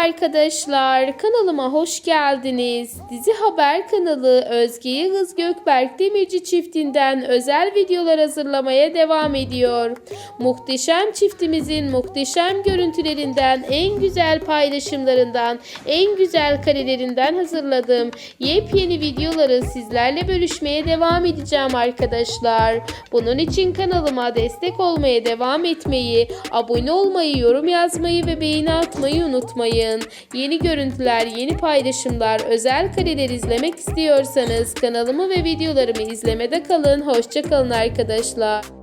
arkadaşlar, kanalıma hoş geldiniz. Dizi Haber kanalı Özge Yıldız Gökberk Demirci çiftinden özel videolar hazırlamaya devam ediyor. Muhteşem çiftimizin muhteşem görüntülerinden, en güzel paylaşımlarından, en güzel karelerinden hazırladığım yepyeni videoları sizlerle bölüşmeye devam edeceğim arkadaşlar. Bunun için kanalıma destek olmaya devam etmeyi, abone olmayı, yorum yazmayı ve beğeni atmayı unutmayın. Yeni görüntüler, yeni paylaşımlar, özel kareler izlemek istiyorsanız kanalımı ve videolarımı izlemede kalın. Hoşçakalın arkadaşlar.